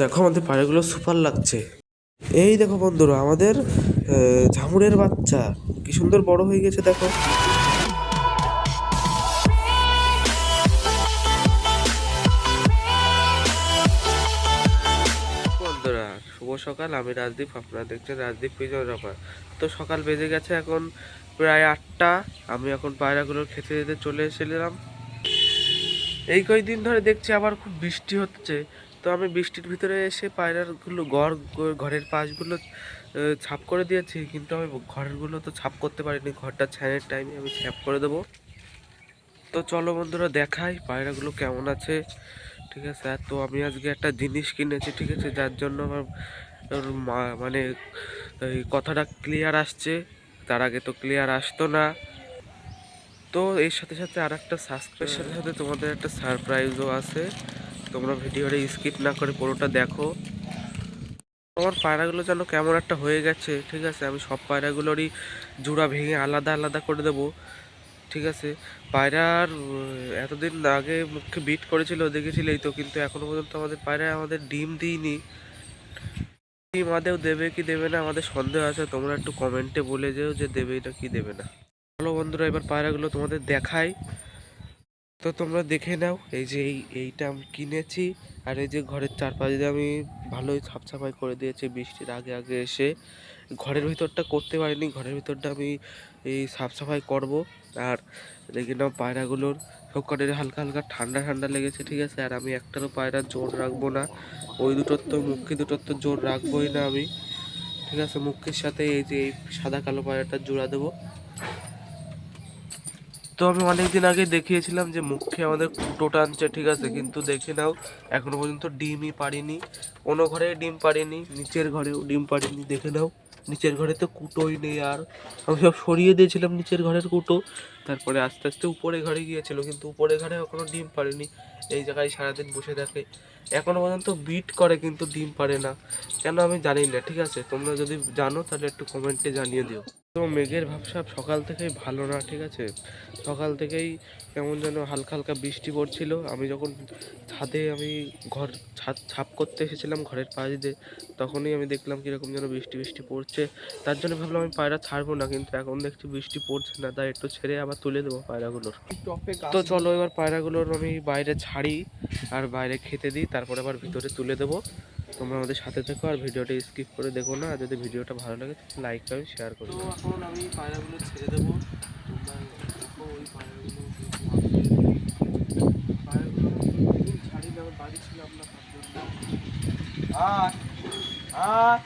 দেখো আমাদের পায়রাগুলো সুপার লাগছে। এই দেখো বন্ধুরা, আমাদের ঝামুরের বাচ্চা। কি সুন্দর বড় হয়ে গেছে, দেখো। বন্ধুরা, শুভ সকাল। আমি রাজদীপ, আপনারা দেখছেন রাজদীপ পিজন রাপার তো সকাল বেজে গেছে এখন প্রায় আটটা। আমি এখন পায়রাগুলোর খেতে দিতে চলে এসেছিলাম। এই কয়েকদিন ধরে দেখছি আবার খুব বৃষ্টি হচ্ছে। তো আমি বৃষ্টির ভিতরে এসে পায়রাগুলো ঘর, ঘরের পাশগুলো ছাপ করে দিয়েছি, কিন্তু আমি ঘরগুলো তো ছাপ করতে পারিনি। ঘরটা ছানের টাইমে আমি ছাপ করে দেবো। তো চলো বন্ধুরা, দেখাই পায়রাগুলো কেমন আছে। ঠিক আছে, আর তো আমি আজকে একটা জিনিস কিনেছি, ঠিক আছে, যার জন্য আমার মানে কথাটা ক্লিয়ার আসছে। তার আগে তো ক্লিয়ার আসতো না। তো এর সাথে সাথে আর একটা সাবস্ক্রাইবের সাথে সাথে তোমাদের একটা সারপ্রাইজও আছে। তোমরা ভিডিওটা স্কিপ না করে পুরোটা দেখো। আমার পায়রাগুলো যেন কেমন একটা হয়ে গেছে, ঠিক আছে? আমি সব পায়রাগুলোরই জোড়া ভেঙে আলাদা আলাদা করে দেবো, ঠিক আছে? পায়রার এতদিন আগে মুখে বিট করেছিল, দেখেছিলেই তো, কিন্তু এখনও পর্যন্ত আমাদের পায়রা আমাদের ডিম দিইনি। ডিম আদেও দেবে কি দেবে না, আমাদের সন্দেহ আছে, তোমরা একটু কমেন্টে বলে যেও যে দেবে এটা কি দেবে না। চলো বন্ধুরা, এবার পায়রাগুলো তোমাদের দেখাই। তো তোমরা দেখে নাও, এই যে এই, এইটা আমি কিনেছি। আর এই যে ঘরের চারপাশ আমি ভালোই ছাপছাপাই করে দিয়েছি বৃষ্টির আগে আগে এসে। ঘরের ভিতরটা করতে পারিনি, ঘরের ভিতরটা আমি এই সাফ সাফাই করব। আর দেখে নাও পায়রাগুলোর সব কটার হালকা হালকা ঠান্ডা ঠান্ডা লেগেছে, ঠিক আছে? আর আমি একটারও পায়রা জোর রাখব না। ওই দুটোর তো, মুখে দুটোর তো জোর রাখবোই না আমি। ঠিক আছে, মুখের সাথে এই যে এই সাদা কালো পায়রাটা জোড়া দেবো। তো আমি অনেকদিন আগে দেখিয়েছিলাম যে মুখে আমাদের কুটো টানছে, ঠিক আছে? কিন্তু দেখে নাও, এখনও পর্যন্ত ডিমই পারিনি কোনো ঘরে ডিম পারিনি নিচের ঘরেও ডিম পারিনি দেখে নাও। নিচের ঘরে তো কুটোই নেই আর। আমি সব সরিয়ে দিয়েছিলাম নিচের ঘরের কুটো। তারপরে আস্তে আস্তে উপরে ঘরে গিয়েছিল, কিন্তু উপরে ঘরে এখনও ডিম পারেনি এই জায়গায় সারাদিন বসে থাকে। এখনও পর্যন্ত বিট করে, কিন্তু ডিম পারে না। কেন আমি জানি না, ঠিক আছে? তোমরা যদি জানো, তাহলে একটু কমেন্টে জানিয়ে দিও। তো মেঘের ভাবসাব সকাল থেকেই ভালো না, ঠিক আছে? সকাল থেকেই কেমন যেন হালকা হালকা বৃষ্টি পড়ছিল। আমি যখন ছাদে আমি ঘর ছাদ ছাপ করতে এসেছিলাম ঘরের পাশ দিয়ে, তখনই আমি দেখলাম কীরকম যেন বৃষ্টি বৃষ্টি পড়ছে। তার জন্য ভাবলাম আমি পায়রা ছাড়বো না, কিন্তু এখন দেখছি বৃষ্টি পড়ছে না। তাই একটু ছেড়ে আবার তুলে দেবো পায়রাগুলোর। তো চলো এবার পায়রাগুলোর আমি বাইরে ছাড়ি, আর বাইরে খেতে দিই, তারপরে আবার ভিতরে তুলে দেবো। তোমরা আমাদের সাথে থেকো আর ভিডিওটা স্কিপ করে দেখো না আর যদি ভিডিওটা ভালো লাগে লাইক করে শেয়ার করো এখন আমি পায়রাগুলো ছেড়ে দেবো তোমরা দেখো ওই পায়রাগুলো পায়রাগুলো ছাড়ি না বাড়ি ছিলাম না আয় আয়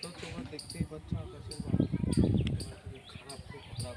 তো তোমরা দেখতেই খারাপ খুব খারাপ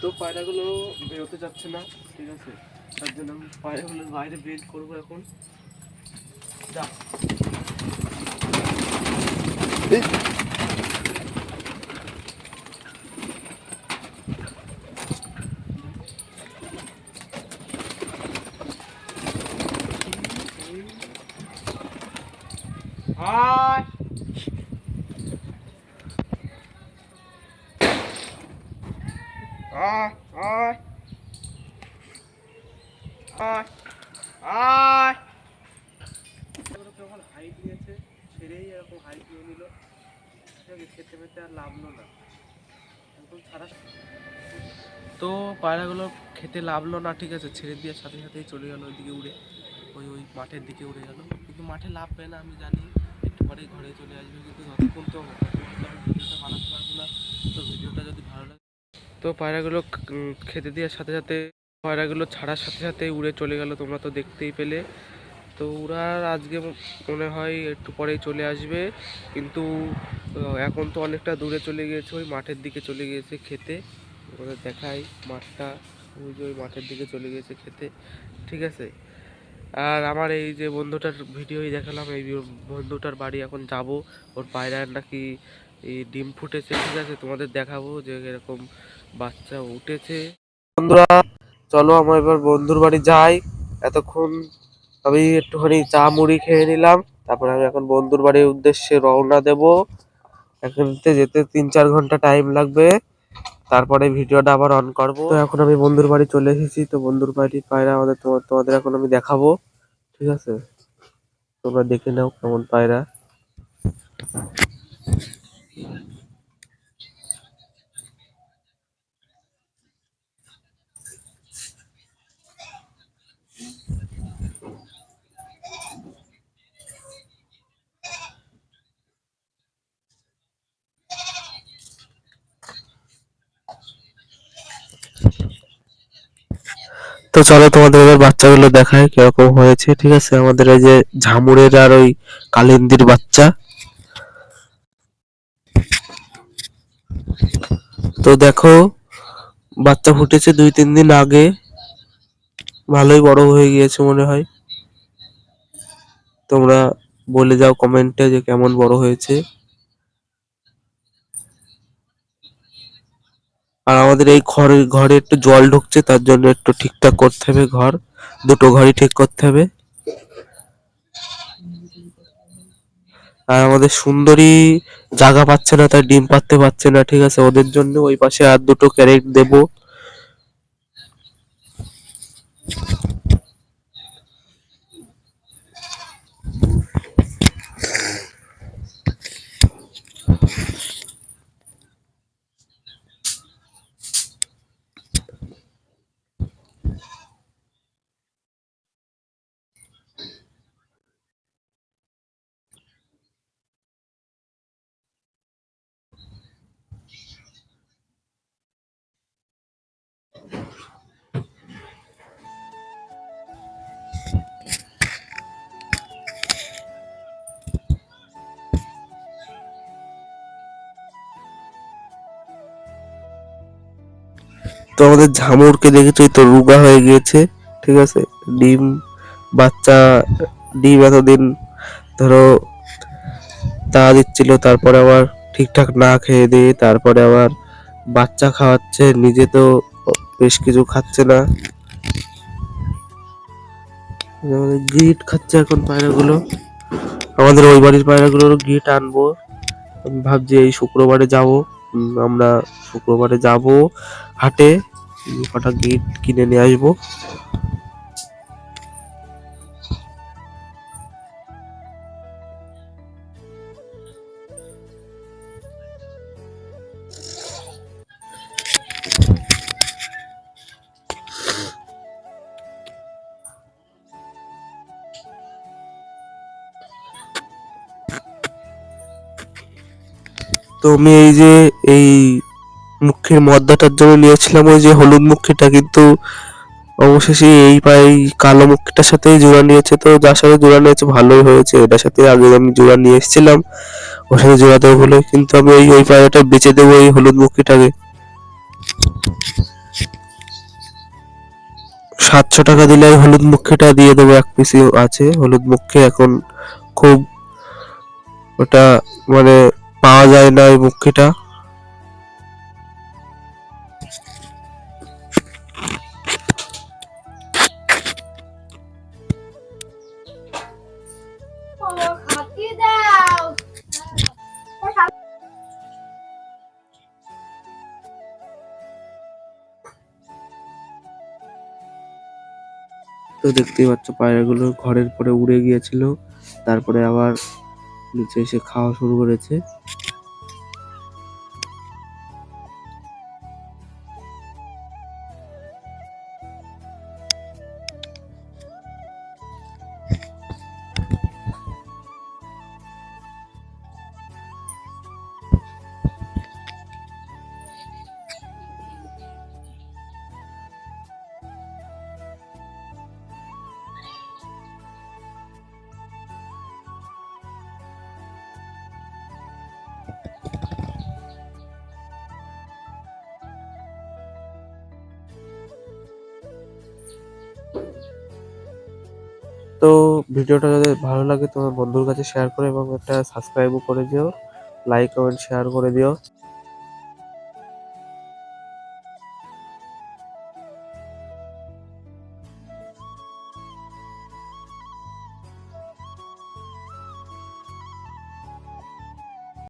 তো পায়রাগুলো বেরোতে যাচ্ছে না, ঠিক আছে? তার জন্য আমি পায়রাগুলো বাইরে বের করব এখন। যা। কেমন হাইট নিয়েছে ছেড়েই এরকম হাইট নিয়ে নিল। খেতে পেতে আর লাভলো না। একদম ছাড়া তো পায়রাগুলো খেতে লাভলো না ঠিক আছে ছেড়ে দেওয়ার সাথে সাথেই চলে গেল ওইদিকে উড়ে ওই ওই মাঠের দিকে উড়ে গেল। কিন্তু মাঠে লাভ পায় না আমি জানি। পরেই ঘরে চলে আসবে, কিন্তু ততক্ষণ তো ভিডিওটা না। তো যদি ভালো লাগে তো পায়রাগুলো খেতে দেওয়ার সাথে সাথে পায়রাগুলো ছাড়ার সাথে সাথে উড়ে চলে গেল, তোমরা তো দেখতেই পেলে। তো ওরা আজকে মনে হয় একটু পরেই চলে আসবে, কিন্তু এখন তো অনেকটা দূরে চলে গিয়েছে, ওই মাঠের দিকে চলে গিয়েছে খেতে। ওদের দেখাই মাঠটা, ওই যে ওই মাঠের দিকে চলে গিয়েছে খেতে। ঠিক আছে? আর আমার এই যে বন্ধুটার ভিডিওই দেখালাম, এই বন্ধুটার বাড়ি এখন যাব। ওর পায়রার নাকি এই ডিম ফুটেছে, ঠিক আছে, তোমাদের দেখাবো যে এরকম বাচ্চা উঠেছে। বন্ধুরা, চলো আমার এবার বন্ধুর বাড়ি যাই। এতক্ষণ আমি একটুখানি চা মুড়ি খেয়ে নিলাম, তারপরে আমি এখন বন্ধুর বাড়ির উদ্দেশ্যে রওনা দেব। এখানতে যেতে তিন চার ঘণ্টা টাইম লাগবে। তারপরে ভিডিওটা আবার অন করব। তো এখন আমি বন্ধুর বাড়ি চলে এসেছি, তো বন্ধুর বাড়ির পায়রা আমাদের তোমার তোমাদের এখন আমি দেখাবো, ঠিক আছে? তোমরা দেখে নাও কেমন পায়রা। তো চলো তোমাদের এবার বাচ্চাগুলো দেখায় কীরকম হয়েছে, ঠিক আছে? আমাদের এই যে ঝামুরের আর ওই কালিন্দির বাচ্চা। তো দেখো, বাচ্চা ফুটেছে দুই, তিন দিন আগে। ভালোই বড় হয়ে গিয়েছে মনে হয়। তোমরা বলে যাও কমেন্টে যে কেমন বড় হয়েছে। আর আমাদের এই ঘরে ঘরে একটু জল ঢুকছে, তার জন্য একটু ঠিকঠাক করতে হবে ঘর। দুটো ঘরই ঠিক করতে হবে। আর আমাদের সুন্দরী জায়গা পাচ্ছে না তার ডিম পাততে পারছে না, ঠিক আছে? ওদের জন্য ওই পাশে আর দুটো ক্যারেট দেবো। তো আমাদের ঝামুরকে দেখেছি, তো রুগা হয়ে গিয়েছে, ঠিক আছে? ডিম, বাচ্চা, ডিম এতদিন, ধরো, তা দিচ্ছিল, তারপরে আবার ঠিকঠাক না খেয়ে দিয়ে, তারপরে আবার বাচ্চা খাওয়াচ্ছে, নিজে তো বেশ কিছু খাচ্ছে না। গিট খাচ্ছে এখন পায়রাগুলো। আমাদের ওই বাড়ির পায়রাগুলোরও গিট আনব। আমি ভাবছি এই শুক্রবারে যাব। আমরা শুক্রবারে যাব হাটে। কটা গিট কিনে নিয়ে আসব। তো আমি এই যে, এই মুখের মদ্দাটার জন্য নিয়েছিলাম, ওই যে হলুদ মুখিটা কিন্তু অবশেষে এই পায়ে এই কালো মুখিটার সাথেই জোড়া নিয়েছে, তো যার সাথে জোড়া নিয়েছে ভালোই হয়েছে। এটার সাথে আগে আমি জোড়া নিয়ে এসেছিলাম, ওর সাথে জোড়া দেবো বলে কিন্তু আমি ওই ওই পায়রাটা বেচে দেবো এই হলুদ মুখিটাকে সাতশো টাকা দিলে এই হলুদ মুখিটা দিয়ে দেবো এক পিসি আছে, হলুদ মুখে এখন খুব ওটা মানে পাওয়া যায় না ওই হাতি তো দেখতেই পাচ্ছ, পায়রাগুলো ঘরের পরে উড়ে গিয়েছিল। তারপরে আবার নিচে এসে খাওয়া শুরু করেছে। ভিডিওটা যদি ভালো লাগে তোমার বন্ধুর কাছে শেয়ার করে এবং একটা সাবস্ক্রাইবও করে দিও লাইক কমেন্ট শেয়ার করে দিও।